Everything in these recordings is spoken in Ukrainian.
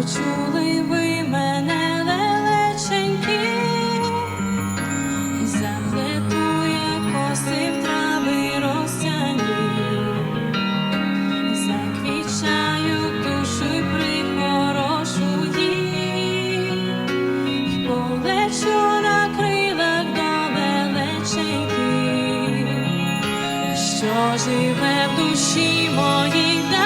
почули ви мене лелеченьки, заплетує коси трави росяні, заквічаю душу й прихорошу їх, й полечу на що живе в душі моїй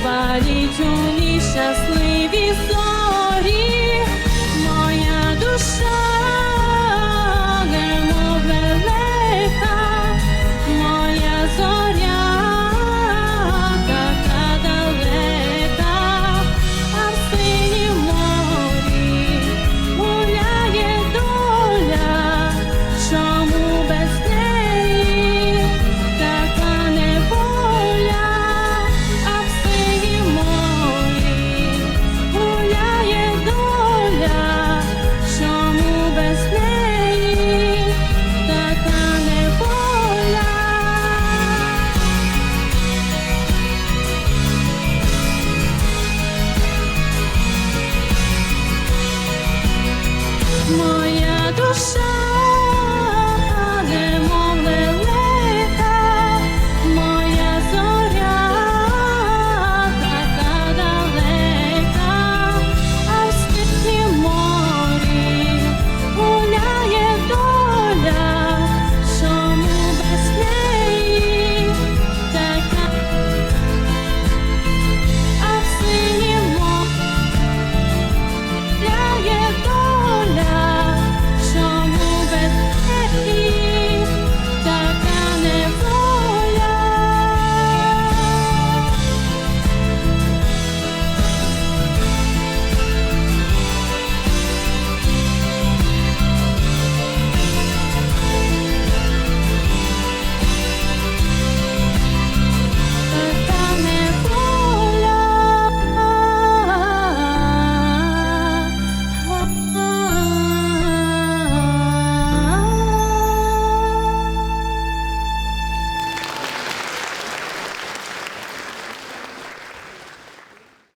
заваліть у ній щасливі зорі.